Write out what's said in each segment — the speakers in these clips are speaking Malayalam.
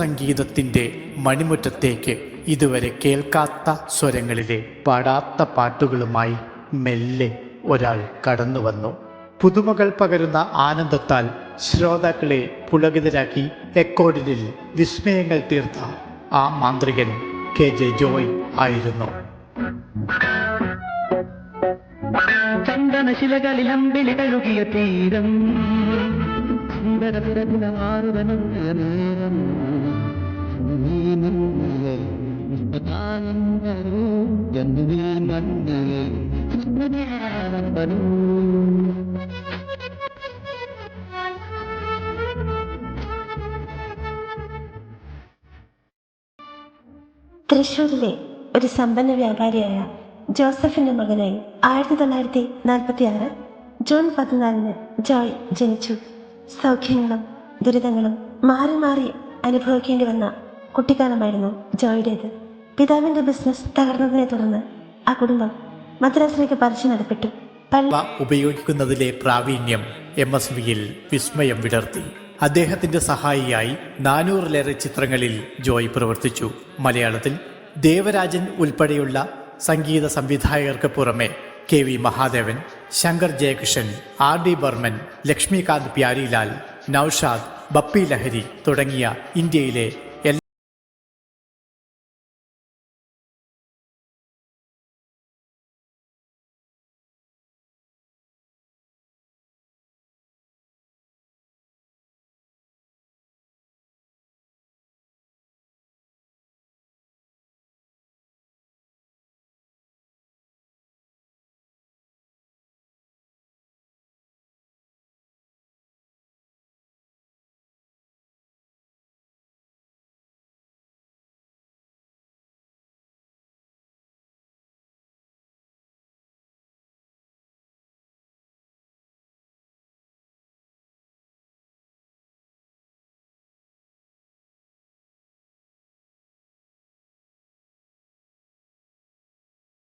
സംഗീതത്തിന്റെ മണിമുറ്റത്തേക്ക് ഇതുവരെ കേൾക്കാത്ത സ്വരങ്ങളിലെ പാടാത്ത പാട്ടുകളുമായി മെല്ലെ ഒരാൾ കടന്നു വന്നു. പുതുമകൾ പകരുന്ന ആനന്ദത്താൽ ശ്രോതാക്കളെ പുളകിതരാക്കി റെക്കോർഡിനിൽ വിസ്മയങ്ങൾ തീർത്ത ആ മാന്ത്രികൻ കെ ജെ ജോയ് ആയിരുന്നു. ചന്ദനശിലകളിലമ്പിളി കഴുകിയ തീരം. സുന്ദരസുരതിലമാറുവനുന്ന നേരം. തൃശൂരിലെ ഒരു സമ്പന്ന വ്യാപാരിയായ ജോസഫിന്റെ മകനായി ആയിരത്തി തൊള്ളായിരത്തി നാൽപ്പത്തി ആറ് ജൂൺ പതിനാലിന് ജോയ് ജനിച്ചു. സൗഖ്യങ്ങളും ദുരിതങ്ങളും മാറി മാറി അനുഭവിക്കേണ്ടി വന്ന കുട്ടിക്കാലമായിരുന്നു ജോയുടേത്. പിതാവിന്റെ ബിസിനസ് തകർന്നതിനെ തുടർന്ന് ആ കുടുംബം മദ്രാസിലേക്ക് പറിച്ചു നടപ്പെട്ടു. ഉപയോഗിക്കുന്നതിലെ പ്രാവീണ്യം എം എസ് വിയിൽ വിസ്മയം വിടർത്തി. അദ്ദേഹത്തിന്റെ സഹായിയായി നാനൂറിലേറെ ചിത്രങ്ങളിൽ ജോയ് പ്രവർത്തിച്ചു. മലയാളത്തിൽ ദേവരാജൻ ഉൾപ്പെടെയുള്ള സംഗീത സംവിധായകർക്ക് പുറമെ K V Mahadevan Shankar Jayakrishnan R D Burman Laxmikant Pyarelal Naushad Bappi Lahiri തുടങ്ങിയ ഇന്ത്യയിലെ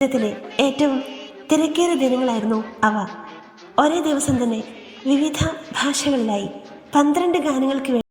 ജീവിതത്തിലെ ഏറ്റവും തിരക്കേറിയ ദിനങ്ങളായിരുന്നു അവ. ഒരേ ദിവസം തന്നെ വിവിധ ഭാഷകളിലായി പന്ത്രണ്ട് ഗാനങ്ങൾക്ക് വേണ്ടി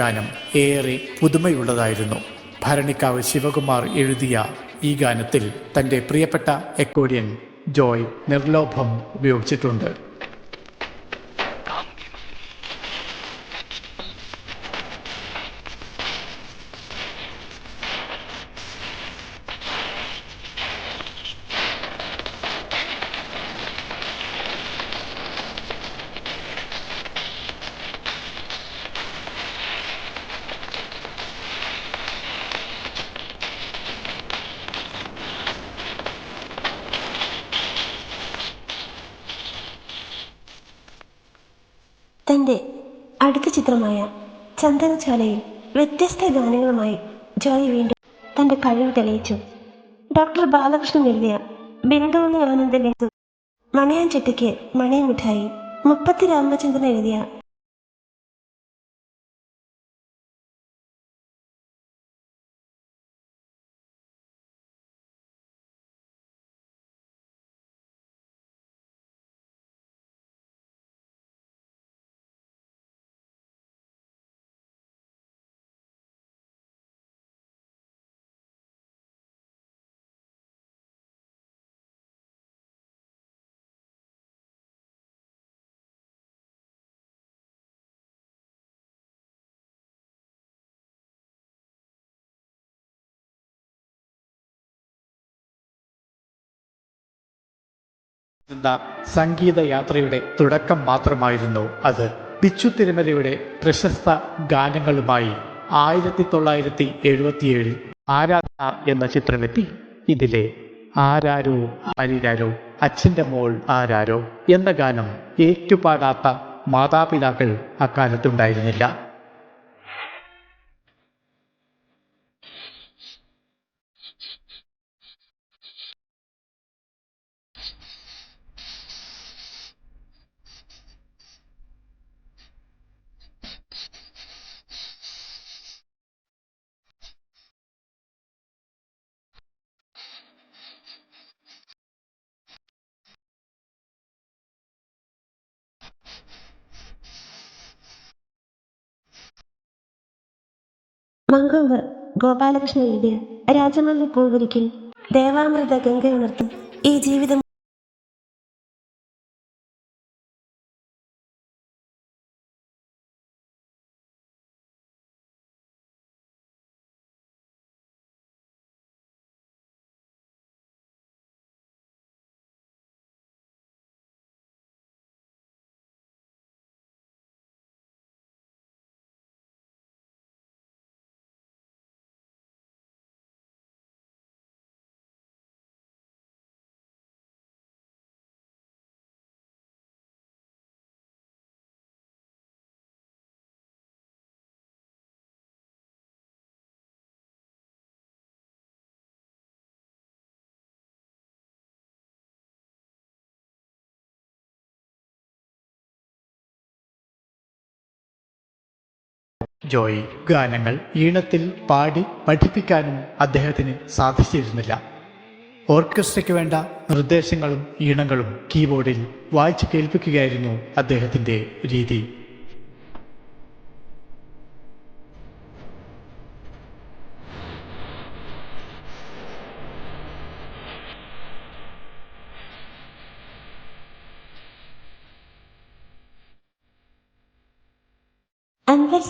ഗാനം ഏറെ പുതുമയുള്ളതായിരുന്നു. ഭരണിക്കാവ് ശിവകുമാർ എഴുതിയ ഈ ഗാനത്തിൽ തന്റെ പ്രിയപ്പെട്ട എക്കോഡിയൻ ജോയ് നിർലോഭം ഉപയോഗിച്ചിട്ടുണ്ട്. തന്റെ അടുത്ത ചിത്രമായ ചന്ദനശാലയിൽ വ്യത്യസ്ത ഗാനങ്ങളുമായി ജോയ് വീണ്ടും തന്റെ കഴിവ് തെളിയിച്ചു. ഡോക്ടർ ബാലകൃഷ്ണൻ എഴുതിയ ബിന്ദുവിന് ആനന്ദലെ മണയാൻ ചെട്ടിക്ക് മണിയമിഠായി മുപ്പത്തി രാമചന്ദ്രൻ എഴുതിയ എന്ന സംഗീതയാത്രയുടെ തുടക്കം മാത്രമായിരുന്നു അത്. ബിച്ചു തിരുമലയുടെ പ്രശസ്ത ഗാനങ്ങളുമായി ആയിരത്തി തൊള്ളായിരത്തി എഴുപത്തിയേഴിൽ ആരാധന എന്ന ചിത്രമെത്തി. ഇതിലെ ആരാരോ അരിരാരോ അച്ഛന്റെ മോൾ ആരാരോ എന്ന ഗാനം ഏറ്റുപാടാത്ത മാതാപിതാക്കൾ അക്കാലത്തുണ്ടായിരുന്നില്ല. മങ്കൊമ്പ് ഗോപാലകൃഷ്ണൻ എഴുതിയ രാജമല്ലി പൂവിരിക്കിൽ ദേവാമൃത ഗംഗ ഉണർത്തും. ഈ ജീവിതം ജോയി ഗാനങ്ങൾ ഈണത്തിൽ പാടി പഠിപ്പിക്കാനും അദ്ദേഹത്തിന് സാധിച്ചിരുന്നില്ല. ഓർക്കസ്ട്രയ്ക്ക് വേണ്ട നിർദ്ദേശങ്ങളും ഈണങ്ങളും കീബോർഡിൽ വായിച്ചു കേൾപ്പിക്കുകയായിരുന്നു അദ്ദേഹത്തിന്റെ രീതി.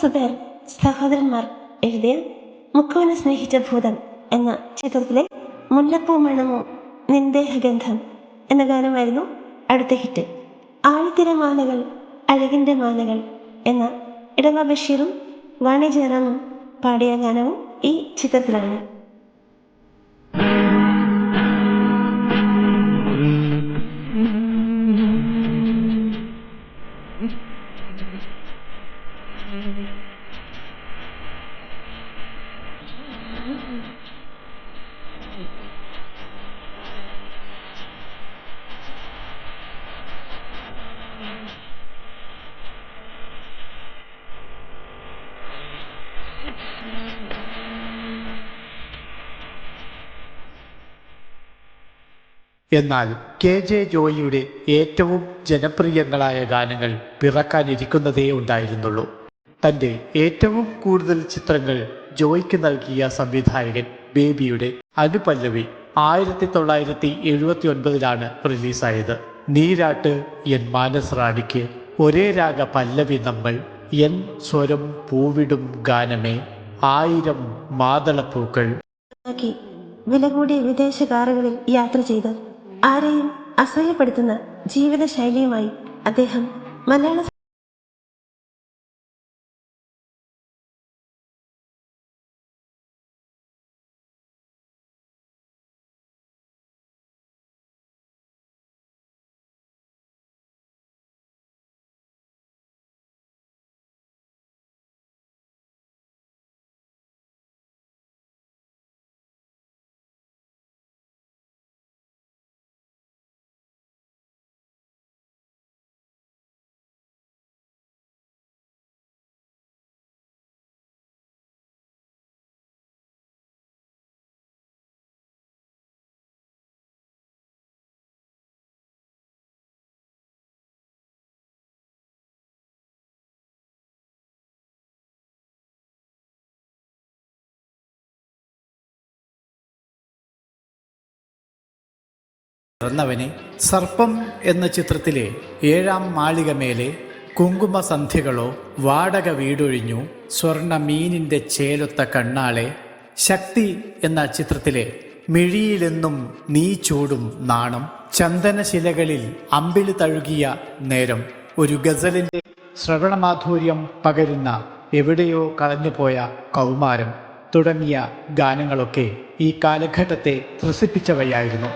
സുബേർ സഹോദരന്മാർ എഴുതിയ മുക്കുവനെ സ്നേഹിച്ച ഭൂതം എന്ന ചിത്രത്തിലെ മുല്ലപ്പൂ മണമോ നിന്ദേഹഗന്ധം എന്ന ഗാനമായിരുന്നു അടുത്ത ഹിറ്റ്. ആഴിത്തിര മാലകൾ അഴകിന്റെ മാലകൾ എന്ന ഇടവ ബഷീറും വാണി ജയറാമും പാടിയ ഗാനവും ഈ ചിത്രത്തിലാണ്. എന്നാൽ കെ ജെ ജോയിയുടെ ഏറ്റവും ജനപ്രിയങ്ങളായ ഗാനങ്ങൾ പിറക്കാനിരിക്കുന്നതേ ഉണ്ടായിരുന്നുള്ളൂ. തന്റെ ഏറ്റവും കൂടുതൽ ചിത്രങ്ങൾ ജോയിക്ക് നൽകിയ സംവിധായകൻ ബേബിയുടെ അനുപല്ലവി ആയിരത്തി തൊള്ളായിരത്തി എഴുപത്തി ഒൻപതിലാണ് റിലീസായത്. നീരാട്ട് എൻ മാനസ് റാണിക്ക് ഒരേ രാഗ പല്ലവി നമ്മൾ എൻ സ്വരം പൂവിടും ഗാനമേ ആയിരം മാതളപ്പൂക്കൾ. വില കൂടിയ വിദേശ കാറുകളിൽ യാത്ര ചെയ്ത് ആരെയും അസഹ്യപ്പെടുത്തുന്ന ജീവിതശൈലിയുമായി അദ്ദേഹം മലയാള പിറന്നവനെ സർപ്പം എന്ന ചിത്രത്തിലെ ഏഴാം മാളികമേലെ കുങ്കുമസന്ധ്യകളോ വാടക വീടൊഴിഞ്ഞു സ്വർണ മീനിന്റെ ചേലൊത്ത കണ്ണാളെ ശക്തി എന്ന ചിത്രത്തിലെ മിഴിയിലെന്നും നീ ചൂടും നാണം ചന്ദനശിലകളിൽ അമ്പിളി തഴുകിയ നേരം ഒരു ഗസലിന്റെ ശ്രവണമാധുര്യം പകരുന്ന എവിടെയോ കളഞ്ഞുപോയ കൗമാരം തുടങ്ങിയ ഗാനങ്ങളൊക്കെ ഈ കാലഘട്ടത്തെ ത്രസിപ്പിച്ചവയായിരുന്നു.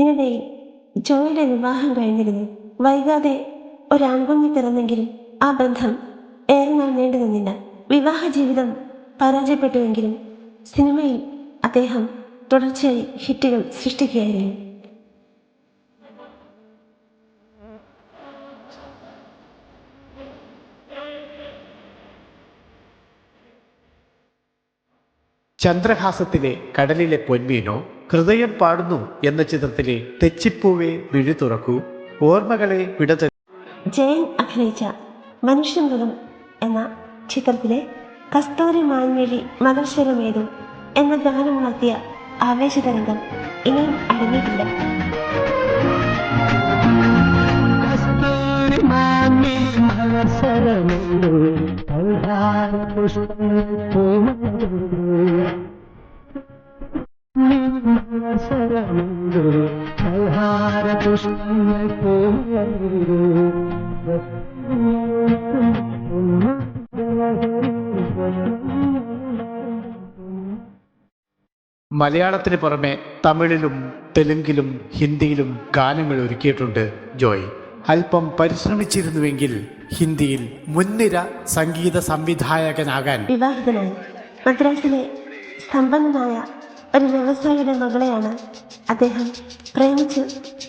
ഇതിനിടയിൽ ജോയുടെ വിവാഹം കഴിഞ്ഞിരുന്നു. വൈകാതെ ഒരു ആൺകുഞ്ഞ് പിറന്നെങ്കിലും ആ ബന്ധം ഏറെ നാൾ നീണ്ടു നിന്നില്ല. വിവാഹ ജീവിതം പരാജയപ്പെട്ടുവെങ്കിലും സിനിമയിൽ അദ്ദേഹം തുടർച്ചയായി ഹിറ്റുകൾ സൃഷ്ടിക്കുകയായിരുന്നു. ചന്ദ്രഹാസത്തിലെ കടലിലെ പൊന്മീനോ ഹൃദയം പാടുന്നു എന്ന ചിത്രത്തിലെ തെച്ചിപ്പൂവെ വിഴി തുറക്കൂ. ഓർമ്മകളെ വിടത ജയൻ അഭിനയിച്ച മനുഷ്യമൃഗം എന്ന ചിത്രത്തിലെ കസ്തൂരി മാൻമിഴി മദർശരമേതു എന്ന ഗാനമുണർത്തിയ ആവേശതരംഗം ഇനിയും അടങ്ങിയിട്ടില്ല. കസ്തൂരി മലയാളത്തിന് പുറമെ തമിഴിലും തെലുങ്കിലും ഹിന്ദിയിലും ഗാനങ്ങൾ ഒരുക്കിയിട്ടുണ്ട് ജോയ്. അല്പം പരിശ്രമിച്ചിരുന്നുവെങ്കിൽ ഹിന്ദിയിൽ മുൻനിര സംഗീത സംവിധായകനാകാൻ വിവാഹിതനായി മദ്രാസിലെ സമ്പന്നനായ ഒരു വ്യവസായിയുടെ മകളെയാണ് അദ്ദേഹം പ്രേമിച്ച്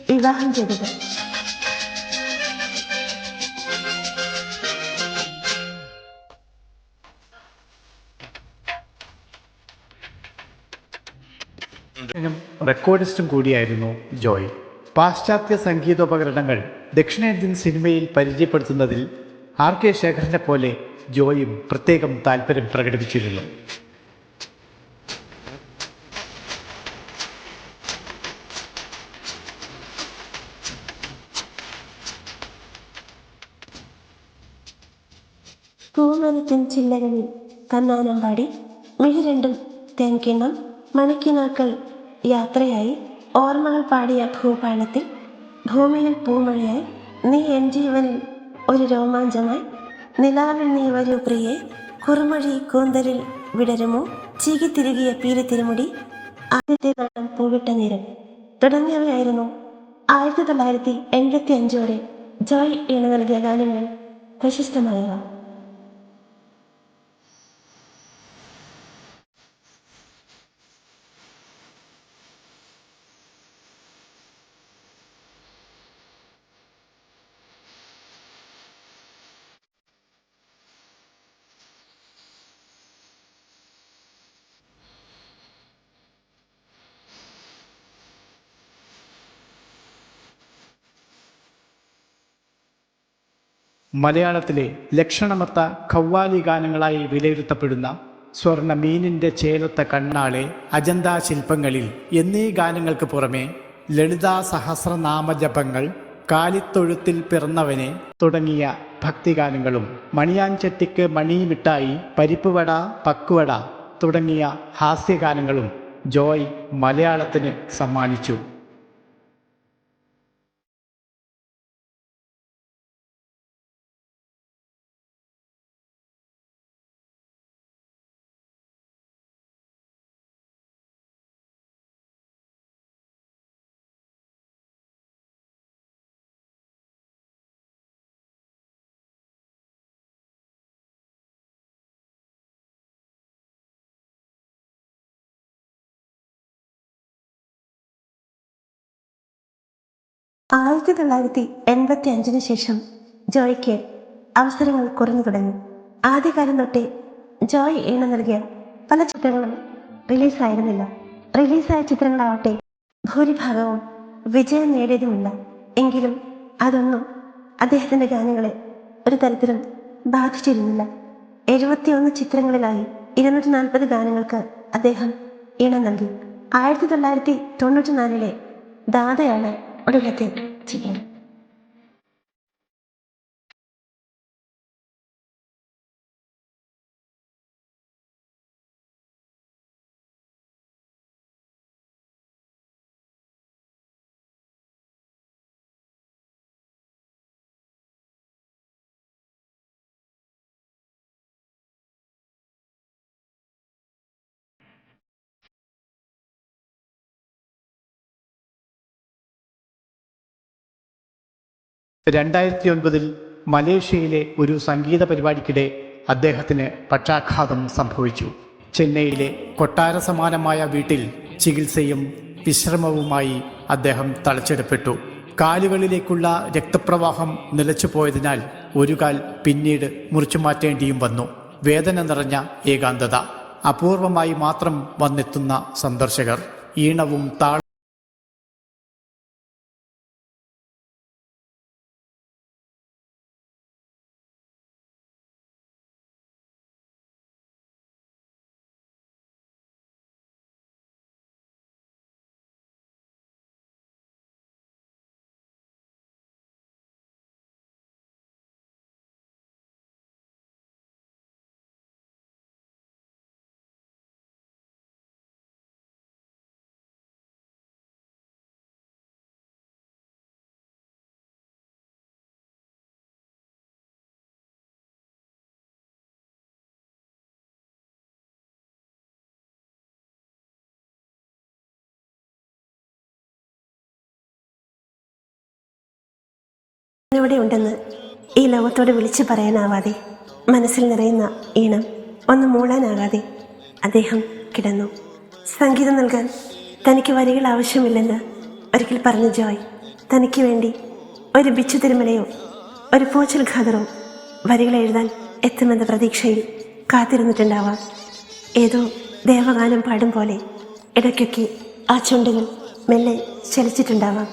വിവാഹം ചെയ്തത്. റെക്കോർഡിസ്റ്റും കൂടിയായിരുന്നു ജോയ്. പാശ്ചാത്യ സംഗീതോപകരണങ്ങൾ ദക്ഷിണേന്ത്യൻ സിനിമയിൽ പരിചയപ്പെടുത്തുന്നതിൽ ആർ കെ ശേഖരനെ പോലെ ജോയും പ്രത്യേകം താല്പര്യം പ്രകടിപ്പിച്ചിരുന്നു. പൂമരത്തിൻ ചില്ലകളിൽ കന്നാനം പാടി മിഴിരണ്ടും തേൻകിണ്ണം മണിക്കിനാക്കൾ യാത്രയായി. ഓർമ്മകൾ പാടിയ ഭൂപാലത്തിൽ ഭൂമിയിൽ പൂമഴയായി. നീ എൻ ജീവനിൽ ഒരു രോമാഞ്ചമായി. നിലാവിൽ നീ വരൂ പ്രിയെ. കുറുമഴി കൂന്തലിൽ വിടരുമോ? ചീകി തിരുകിയ പീലി തിരുമുടി. ആദ്യത്തെ നാളം പൂവിട്ട നേരം തുടങ്ങിയവയായിരുന്നു ആയിരത്തി തൊള്ളായിരത്തി എൺപത്തി അഞ്ചോടെ ജോയ് ഈണ നൽകിയ ഗാനങ്ങൾ പ്രശസ്തമായവ. മലയാളത്തിലെ ലക്ഷണമൊത്ത ഖവ്വാലി ഗാനങ്ങളായി വിലയിരുത്തപ്പെടുന്ന സ്വർണ മീനിന്റെ ചേലൊത്ത കണ്ണാളെ അജന്ത ശില്പങ്ങളിൽ എന്നീ ഗാനങ്ങൾക്ക് പുറമെ ലളിതാ സഹസ്രനാമജപങ്ങൾ കാലിത്തൊഴുത്തിൽ പിറന്നവനെ തുടങ്ങിയ ഭക്തിഗാനങ്ങളും മണിയാഞ്ചട്ടിക്ക് മണിമിഠായി പരിപ്പുവട പക്കുവട തുടങ്ങിയ ഹാസ്യഗാനങ്ങളും ജോയ് മലയാളത്തിന് സമ്മാനിച്ചു. ആയിരത്തി തൊള്ളായിരത്തി എൺപത്തി അഞ്ചിന് ശേഷം ജോയ്ക്ക് അവസരങ്ങൾ കുറഞ്ഞു തുടങ്ങി. ആദ്യകാലം തൊട്ടേ ജോയ് ഈണം നൽകിയ പല ചിത്രങ്ങളും റിലീസായിരുന്നില്ല. റിലീസായ ചിത്രങ്ങളാവട്ടെ ഭൂരിഭാഗവും വിജയം നേടിയതുമില്ല. എങ്കിലും അതൊന്നും അദ്ദേഹത്തിന്റെ ഗാനങ്ങളെ ഒരു തരത്തിലും ബാധിച്ചിരുന്നില്ല. എഴുപത്തിയൊന്ന് ചിത്രങ്ങളിലായി ഇരുന്നൂറ്റി നാൽപ്പത് ഗാനങ്ങൾക്ക് അദ്ദേഹം ഈണം നൽകി. ആയിരത്തി തൊള്ളായിരത്തി തൊണ്ണൂറ്റി നാലിലെ ദാതയാണ് Olvídate, sí. രണ്ടായിരത്തി ഒൻപതിൽ മലേഷ്യയിലെ ഒരു സംഗീത പരിപാടിക്കിടെ അദ്ദേഹത്തിന് പക്ഷാഘാതം സംഭവിച്ചു. ചെന്നൈയിലെ കൊട്ടാര സമാനമായ വീട്ടിൽ ചികിത്സയും വിശ്രമവുമായി അദ്ദേഹം തളച്ചെടുപ്പെട്ടു കാലുകളിലേക്കുള്ള രക്തപ്രവാഹം നിലച്ചുപോയതിനാൽ ഒരു കാൽ പിന്നീട് മുറിച്ചു മാറ്റേണ്ടിയും വന്നു. വേദന നിറഞ്ഞ ഏകാന്തത. അപൂർവമായി മാത്രം വന്നെത്തുന്ന സന്ദർശകർ. ഈണവും താള ഇവിടെ ഉണ്ടെന്ന് ഈ ലോകത്തോട് വിളിച്ചു പറയാനാവാതെ മനസ്സിൽ നിറയുന്ന ഈണം ഒന്ന് മൂളാനാകാതെ അദ്ദേഹം കിടന്നു. സംഗീതം നൽകാൻ തനിക്ക് വരികൾ ആവശ്യമില്ലെന്ന് ഒരിക്കൽ പറഞ്ഞ ജോയ്. തനിക്ക് വേണ്ടി ഒരു ബിച്ചു തിരുമലയോ ഒരു പോച്ചൽ ഖാദറോ വരികൾ എഴുതാൻ എത്തുമെന്ന പ്രതീക്ഷയിൽ കാത്തിരുന്നിട്ടുണ്ടാവാം. ഏതോ ദേവഗാനം പാടും പോലെ ഇടയ്ക്കൊക്കെ ആ ചുണ്ടുകൾ മെല്ലെ ചലിച്ചിട്ടുണ്ടാവാം.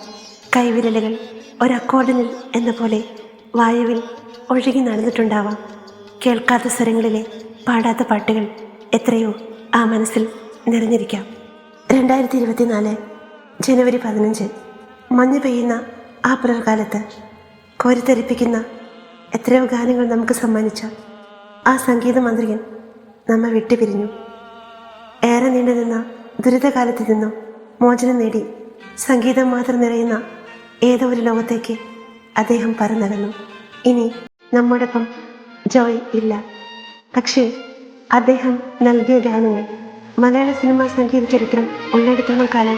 കൈവിരലുകൾ ഒരക്കോർഡിനിൽ എന്ന പോലെ വായുവിൽ ഒഴുകി നടന്നിട്ടുണ്ടാവാം. കേൾക്കാത്ത സ്വരങ്ങളിലെ പാടാത്ത പാട്ടുകൾ എത്രയോ ആ മനസ്സിൽ നിറഞ്ഞിരിക്കാം. രണ്ടായിരത്തി ഇരുപത്തിനാല് ജനുവരി പതിനഞ്ച് മഞ്ഞ് പെയ്യുന്ന ആ പുലർകാലത്ത് കോരിത്തെറിപ്പിക്കുന്ന എത്രയോ ഗാനങ്ങൾ നമുക്ക് സമ്മാനിച്ച ആ സംഗീത മന്ത്രികൻ നമ്മെ വിട്ടുപിരിഞ്ഞു. ഏറെ നീണ്ടു നിന്ന ദുരിതകാലത്ത് നിന്നും മോചനം നേടി സംഗീതം മാത്രം നിറയുന്ന ഏതോ ഒരു ലോകത്തേക്ക് അദ്ദേഹം പറന്നകന്നു. ഇനി നമ്മോടൊപ്പം ജോയ് ഇല്ല. പക്ഷേ അദ്ദേഹം നൽകിയ ഗാനങ്ങൾ മലയാള സിനിമാ സംഗീത ചരിത്രം ഉള്ളിടത്തോളം കാലം